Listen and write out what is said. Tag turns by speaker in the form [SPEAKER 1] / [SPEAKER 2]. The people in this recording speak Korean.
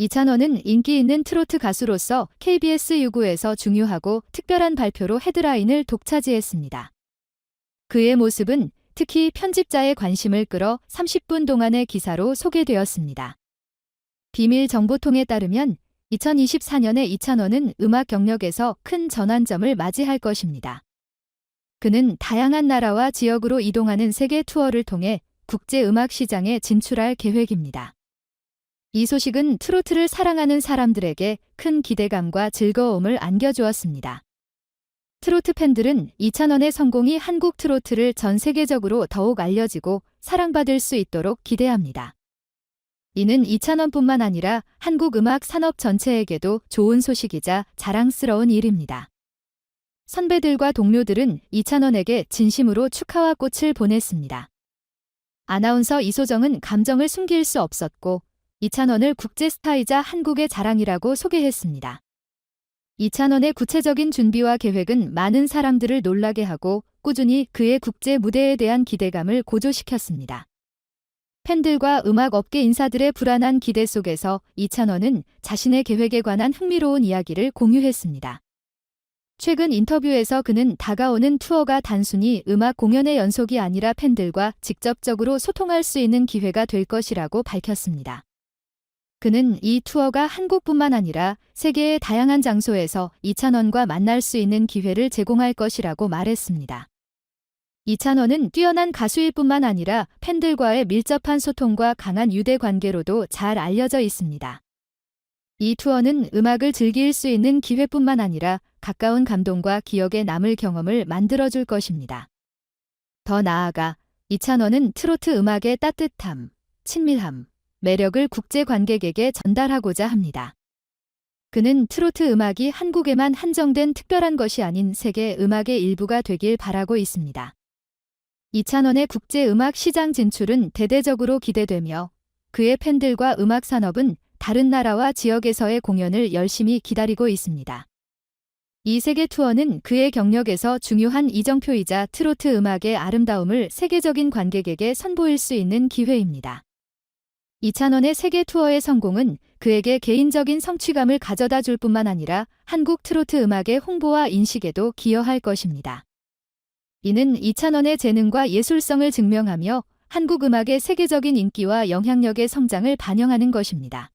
[SPEAKER 1] 이찬원은 인기 있는 트로트 가수로서 KBS 유구에서 중요하고 특별한 발표로 헤드라인을 독차지했습니다. 그의 모습은 특히 편집자의 관심을 끌어 30분 동안의 기사로 소개되었습니다. 비밀 정보통에 따르면 2024년에 이찬원은 음악 경력에서 큰 전환점을 맞이할 것입니다. 그는 다양한 나라와 지역으로 이동하는 세계 투어를 통해 국제 음악 시장에 진출할 계획입니다. 이 소식은 트로트를 사랑하는 사람들에게 큰 기대감과 즐거움을 안겨주었습니다. 트로트 팬들은 이찬원의 성공이 한국 트로트를 전 세계적으로 더욱 알려지고 사랑받을 수 있도록 기대합니다. 이는 이찬원뿐만 아니라 한국 음악 산업 전체에게도 좋은 소식이자 자랑스러운 일입니다. 선배들과 동료들은 이찬원에게 진심으로 축하와 꽃을 보냈습니다. 아나운서 이소정은 감정을 숨길 수 없었고 이찬원을 국제 스타이자 한국의 자랑이라고 소개했습니다. 이찬원의 구체적인 준비와 계획은 많은 사람들을 놀라게 하고 꾸준히 그의 국제 무대에 대한 기대감을 고조시켰습니다. 팬들과 음악 업계 인사들의 불안한 기대 속에서 이찬원은 자신의 계획에 관한 흥미로운 이야기를 공유했습니다. 최근 인터뷰에서 그는 다가오는 투어가 단순히 음악 공연의 연속이 아니라 팬들과 직접적으로 소통할 수 있는 기회가 될 것이라고 밝혔습니다. 그는 이 투어가 한국뿐만 아니라 세계의 다양한 장소에서 이찬원과 만날 수 있는 기회를 제공할 것이라고 말했습니다. 이찬원은 뛰어난 가수일 뿐만 아니라 팬들과의 밀접한 소통과 강한 유대 관계로도 잘 알려져 있습니다. 이 투어는 음악을 즐길 수 있는 기회뿐만 아니라 가까운 감동과 기억에 남을 경험을 만들어줄 것입니다. 더 나아가 이찬원은 트로트 음악의 따뜻함, 친밀함, 매력을 국제 관객에게 전달하고자 합니다. 그는 트로트 음악이 한국에만 한정된 특별한 것이 아닌 세계 음악의 일부가 되길 바라고 있습니다. 이찬원의 국제 음악 시장 진출은 대대적으로 기대되며 그의 팬들과 음악 산업은 다른 나라와 지역에서의 공연을 열심히 기다리고 있습니다. 이 세계 투어는 그의 경력에서 중요한 이정표이자 트로트 음악의 아름다움을 세계적인 관객에게 선보일 수 있는 기회입니다. 이찬원의 세계 투어의 성공은 그에게 개인적인 성취감을 가져다 줄 뿐만 아니라 한국 트로트 음악의 홍보와 인식에도 기여할 것입니다. 이는 이찬원의 재능과 예술성을 증명하며 한국 음악의 세계적인 인기와 영향력의 성장을 반영하는 것입니다.